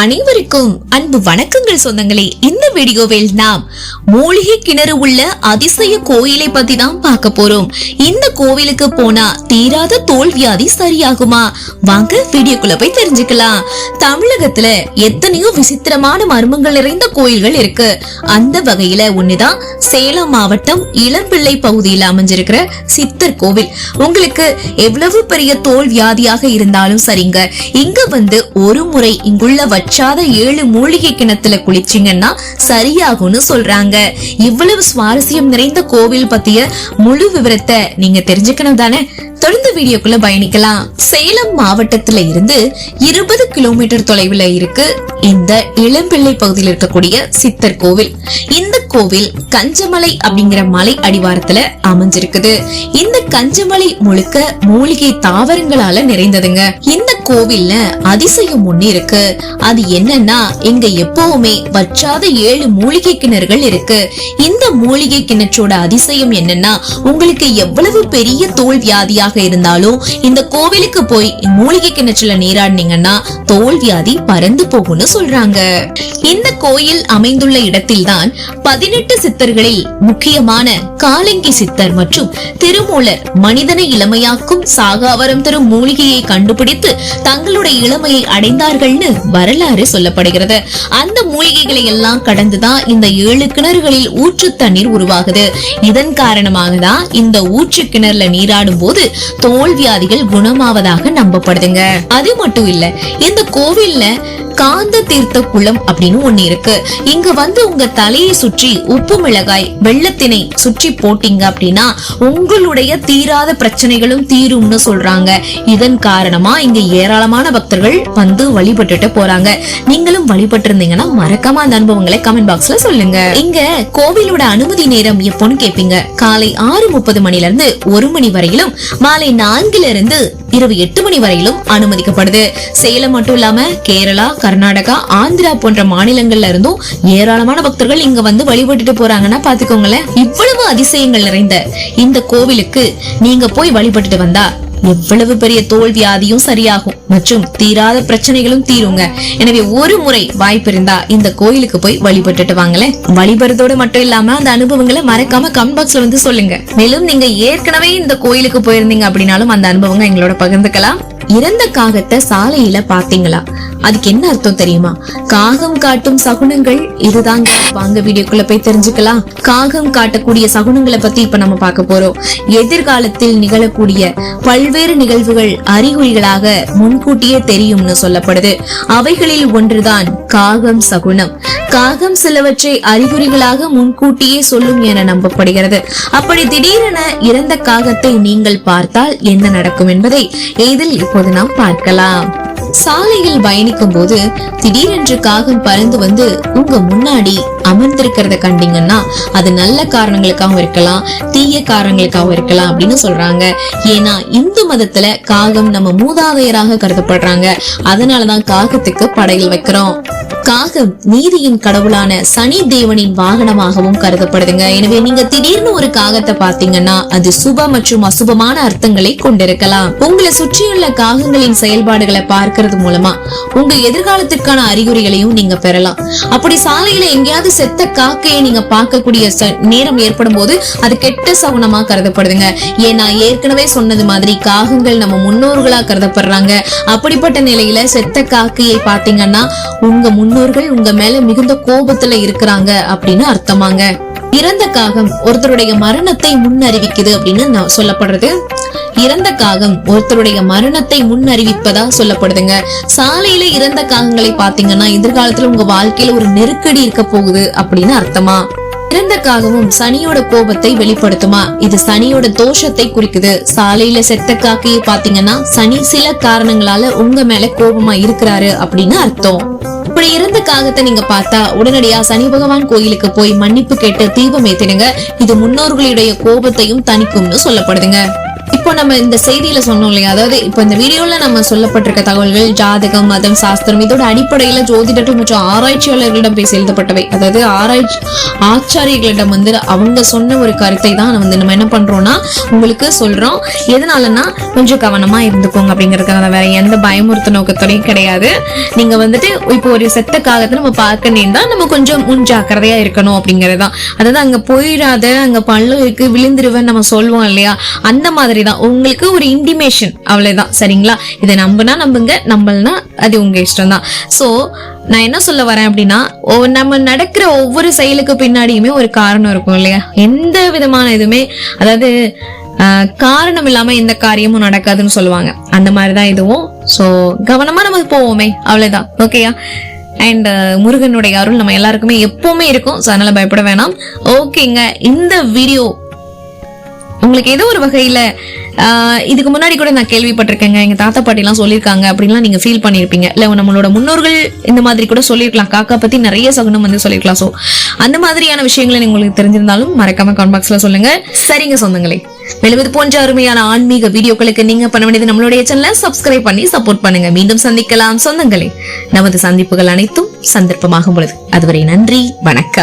அனைவருக்கும் அன்பு வணக்கங்கள் சொந்தங்களே. இந்த வீடியோவில் நாம் மூலிகை கிணறு உள்ள அதிசய கோயிலை பத்தி தான் பார்க்க போறோம். இந்த கோவிலுக்கு போனா தீராத தோல் வியாதி சரியாகுமா? வாங்க வீடியோக்குள்ள போய் தெரிஞ்சுக்கலாம். தமிழகத்துல எத்தனையோ விசித்திரமான மர்மங்கள் நிறைந்த கோயில்கள் இருக்கு. அந்த வகையில ஒண்ணுதான் சேலம் மாவட்டம் இளம்பிள்ளை பகுதியில் அமைஞ்சிருக்கிற சித்தர் கோவில். உங்களுக்கு எவ்வளவு பெரிய தோல் வியாதியாக இருந்தாலும் சரிங்க. இங்க வந்து ஒரு முறை இங்குள்ள வற்றாத ஏழு மூலிகை கிணத்துல குளிச்சிங்கன்னா சரியாகும்னு சொல்றாங்க. இவ்வளவு சுவாரஸ்யம் நிறைந்த கோவில் பத்திய முழு விவரத்தை நீங்க தெரிஞ்சுக்கணும் தானே? தொடர்ந்து வீடியோக்குள்ள பயணிக்கலாம். சேலம் மாவட்டத்துல இருந்து இருபது கிலோமீட்டர் தொலைவுல இருக்கு இந்த இளம்பிள்ளை பகுதியில் இருக்கக்கூடிய சித்தர் கோவில். இந்த கோவில் கஞ்சமலை அப்படிங்கிற மலை அடிவாரத்துல அமைஞ்சிருக்குது. இந்த கஞ்சமலை முழுக்க மூலிகை தாவரங்களால நிறைந்ததுங்க. இந்த கோவில்ல அதிசயம் ஒண்ணு இருக்கு. அது என்னன்னா இங்க எப்பவுமே வற்றாத ஏழு மூலிகை கிணறுகள் இருக்கு. இந்த மூலிகை கிணற்றோட அதிசயம் என்னன்னா உங்களுக்கு எவ்வளவு பெரிய தோல் வியாதியாக இருந்தாலும் இந்த கோவிலுக்கு போய் மூலிகை கிணற்றுல நீராடினீங்கன்னா தோல் வியாதி பறந்து போகும்னு சொல்றாங்க. இந்த கோயில் அமைந்துள்ள இடத்தில்தான் பதினெட்டு சித்தர்களில் முக்கியமான காலங்கி சித்தர் மற்றும் திருமூலர் மனிதனை இளமையாக்கும் சாகாவரம் தரும் மூலிகையை கண்டுபிடித்து தங்களுடைய இளமையை அடைந்தார்கள்னு வரலாறு சொல்லப்படுகிறது. அந்த மூலிகைகளை எல்லாம் கடந்துதான் இந்த ஏழு கிணறுகளில் ஊற்று தண்ணீர் உருவாகுது. இதன் காரணமாக தான் இந்த ஊற்று கிணறுல நீராடும் போது தோல் வியாதிகள் குணமாவதாக நம்பப்படுதுங்க. அது மட்டும் இல்ல இந்த கோவில்ல காந்த தீர்த்த குளம் அப்படின்னு ஒண்ணு இருக்கு. இங்க வந்து உங்க தலையை சுற்றி உப்பு மிளகாய் வெள்ளத்தினை சுற்றி போட்டீங்க அப்படின்னா உங்களுடைய தீராத பிரச்சனைகளும் தீரும்னு சொல்றாங்க. இதன் காரணமா இங்க ஏராளமான பக்தர்கள் வந்து வழிபட்டுட்டு போறாங்க. நீங்களும் வழிபட்டு இருந்தீங்கன்னா மறக்காம அந்த அனுபவங்களை கமெண்ட் பாக்ஸ்ல சொல்லுங்க. இங்க கோவிலோட அனுமதி நேரம் எப்போன்னு கேப்பீங்க. காலை ஆறு முப்பது மணில இருந்து ஒரு மணி வரையிலும் மாலை நான்குல இருந்து இரவு எட்டு மணி வரையிலும் அனுமதிக்கப்படுது. சேலம் மட்டும் இல்லாம கேரளா கர்நாடகா ஆந்திரா போன்ற மாநிலங்கள்ல இருந்தும் ஏராளமான பக்தர்கள் இங்க வந்து வழிபட்டுட்டு போறாங்கன்னா பாத்துக்கோங்களேன். இவ்வளவு அதிசயங்கள் நிறைந்த இந்த கோவிலுக்கு நீங்க போய் வழிபட்டுட்டு வந்தா எவ்வளவு பெரிய தோல் வியாதியும் சரியாகும் மற்றும் தீராத பிரச்சனைகளும் தீருங்க. எனவே ஒரு முறை வாய்ப்பு இருந்தா இந்த கோயிலுக்கு போய் வழிபட்டுட்டு வாங்களேன். வழிபடுறதோடு மட்டும் இல்லாம அந்த அனுபவங்களை மறக்காம கமெண்ட் பாக்ஸ்ல வந்து சொல்லுங்க. மேலும் நீங்க ஏற்கனவே இந்த கோயிலுக்கு போயிருந்தீங்க அப்படின்னாலும் அந்த அனுபவங்க எங்களோட பகிர்ந்துக்கலாம். இறந்த காகத்தை சாலையில பாத்தீங்களா அதுக்கு என்ன அர்த்தம் தெரியுமா? காகம் காட்டும் சகுனங்கள் இதுதாங்க. வாங்க வீடியோக்குள்ள போய் தெரிஞ்சுக்கலாம். காகம் காட்டக்கூடிய சகுனங்களை பத்தி இப்ப நம்ம பார்க்க போறோம். எதிர்காலத்தில் நிகழக்கூடிய பல்வேறு நிகழ்வுகள் அறிகுறிகளாக முன்கூட்டியே தெரியும்னு சொல்லப்படுது. அவைகளில் ஒன்றுதான் காகம் சகுனம். காகம் சிலவற்றை அறிகுறிகளாக முன்கூட்டியே சொல்லும் என நம்பப்படுகிறது. அப்படி திடீரென இறந்த காகத்தை நீங்கள் பார்த்தால் என்ன நடக்கும் என்பதை இதில் இப்போது நாம் பார்க்கலாம். சாலையில் பயணிக்கும் போது திடீரென்று காகம் பறந்து வந்து உங்க முன்னாடி அமர்ந்திருக்கிறத கண்டீங்கன்னா அது நல்ல காரணங்களுக்காகவும் இருக்கலாம் தீய காரணங்களுக்காகவும் இருக்கலாம் அப்படின்னு சொல்றாங்க. ஏன்னா இந்து மதத்துல காகம் நம்ம மூதாதையராக கருதப்படுறாங்க. அதனாலதான் காகத்துக்கு படையில் வைக்கிறோம். காகம் நீதியின் கடவுளான சனி தேவனின் வாகனமாகவும் கருதப்படுதுங்க. எனவே நீங்க திடீர்னு ஒரு காகத்தை பாத்தீங்கன்னா அது சுப மற்றும் அசுபமான அர்த்தங்களை கொண்டிருக்கலாம். உங்களை சுற்றியுள்ள காகங்களின் செயல்பாடுகளை பார்க்கறது மூலமா உங்க எதிர்காலத்திற்கான அறிகுறிகளையும் நீங்க பெறலாம். அப்படி சாலையில எங்கேயாவது செத்த காக்கையை நீங்க பார்க்கக்கூடிய நேரம் ஏற்படும் போது அது கெட்ட சகுனமா கருதப்படுதுங்க. ஏன்னா ஏற்கனவே சொன்னது மாதிரி காகங்கள் நம்ம முன்னோர்களா கருதப்படுறாங்க. அப்படிப்பட்ட நிலையில செத்த காக்கையை பாத்தீங்கன்னா உங்க முன் முன்னோர்கள் உங்க மேல மிகுந்த கோபத்துல இருக்கிறாங்க அப்படின்னு அர்த்தமாங்க. இறந்த காகம் ஒருத்தருடைய மரணத்தை முன்னறிவிக்குது அப்படின்னு நான் சொல்லப்படுறது. இறந்த காகம் ஒருத்தருடைய மரணத்தை முன்னறிவிப்பதா சொல்லப்படுதுங்க. சாலையில இறந்த காகங்களை பாத்தீங்கன்னா எதிர்காலத்துல உங்க வாழ்க்கையில ஒரு நெருக்கடி இருக்க போகுது அப்படின்னு அர்த்தமா. இறந்த காகமும் சனியோட கோபத்தை வெளிப்படுத்துமா? இது சனியோட தோஷத்தை குறிக்குது. சாலையில செத்த காக்கையை பாத்தீங்கன்னா சனி சில காரணங்களால உங்க மேல கோபமா இருக்கிறாரு அப்படின்னு அர்த்தம். இப்படி இருந்த காகத்தை நீங்க பார்த்தா உடனடியா சனி பகவான் கோயிலுக்கு போய் மன்னிப்பு கேட்டு தீபம் ஏத்தினுங்க இது முன்னோர்களுடைய கோபத்தையும் தணிக்கும்னு சொல்லப்படுதுங்க. இப்போ நம்ம இந்த செய்தியில சொன்னோம் இல்லையா? அதாவது இப்போ இந்த வீடியோல நம்ம சொல்லப்பட்டிருக்க தகவல்கள் ஜாதகம் மதம் சாஸ்திரம் இதோட அடிப்படையில ஜோதிடர்கள் மற்றும் ஆராய்ச்சியாளர்களிடம் பேசி எழுதப்பட்டவை. அதாவது ஆராய்ச்சி ஆச்சாரியர்களிடம் வந்து அவங்க சொன்ன ஒரு கருத்தை தான் வந்து நம்ம என்ன பண்றோம்னா உங்களுக்கு சொல்றோம். எதனாலன்னா கொஞ்சம் கவனமா இருந்துக்கோங்க அப்படிங்கறதுக்காக. வேற எந்த பயமுறுத்த நோக்கத்தோடையும் கிடையாது. நீங்க வந்துட்டு இப்போ ஒரு செத்த காலத்தை நம்ம பார்க்க நேர்ந்தா நம்ம கொஞ்சம் முன் ஜாக்கிரதையா இருக்கணும் அப்படிங்கறதுதான். அதாவது அங்க போயிடாத அங்க பல்லு இருக்கு விழுந்துருவேன் நம்ம சொல்லுவோம் இல்லையா? அந்த மாதிரி தான் உங்களுக்கு ஒரு இன்டிமேஷன் அவ்வளவுதான். சரிங்களா? இதை நம்புனா நம்புங்க. நம்பலனா அது உங்க இஷ்டம் தான் சோ நான் என்ன சொல்ல வரேன் அப்படின்னா நம்ம நடக்கிற ஒவ்வொரு செயலுக்கு பின்னாடியுமே ஒரு காரணம் இருக்கும் இல்லையா? எந்த விதமான இதுவுமே அதாவது ஆஹ், காரணம் இல்லாம எந்த காரியமும் நடக்காதுன்னு சொல்லுவாங்க. அந்த மாதிரிதான் இதுவும். சோ கவனமா நம்ம போவோமே. அவ்வளவுதான். ஓகேயா அண்ட் முருகனுடைய அருள் நம்ம எல்லாருக்குமே எப்பவுமே இருக்கும். ஸோ அதனால பயப்பட வேணாம். ஓகேங்க இந்த வீடியோ உங்களுக்கு ஏதோ ஒரு வகையில இதுக்கு முன்னாடி கூட நான் கேள்விப்பட்டிருக்கேங்க. எங்க தாத்தா பாட்டி எல்லாம் சொல்லியிருக்காங்க. அப்படின்லாம் நீங்க ஃபீல் பண்ணிருப்பீங்க இல்ல நம்மளோட முன்னோர்கள் இந்த மாதிரி கூட சொல்லியிருக்கலாம். காக்கா பத்தி நிறைய சகுனம் வந்து சொல்லியிருக்கலாம். சோ அந்த மாதிரியான விஷயங்களை உங்களுக்கு தெரிஞ்சிருந்தாலும் மறக்காம கமெண்ட் பாக்ஸ்ல சொல்லுங்க. சரிங்க சொந்தங்களே. மேலும் இது போன்ற அருமையான ஆன்மீக வீடியோக்களுக்கு நீங்க பண்ண வேண்டியது நம்மளுடைய சேனலை சப்ஸ்கிரைப் பண்ணி சப்போர்ட் பண்ணுங்க. மீண்டும் சந்திக்கலாம் சொந்தங்களே. நமது சந்திப்புகள் அனைத்தும் சந்தர்ப்பமாகும் பொழுது. அதுவரை நன்றி. வணக்கம்.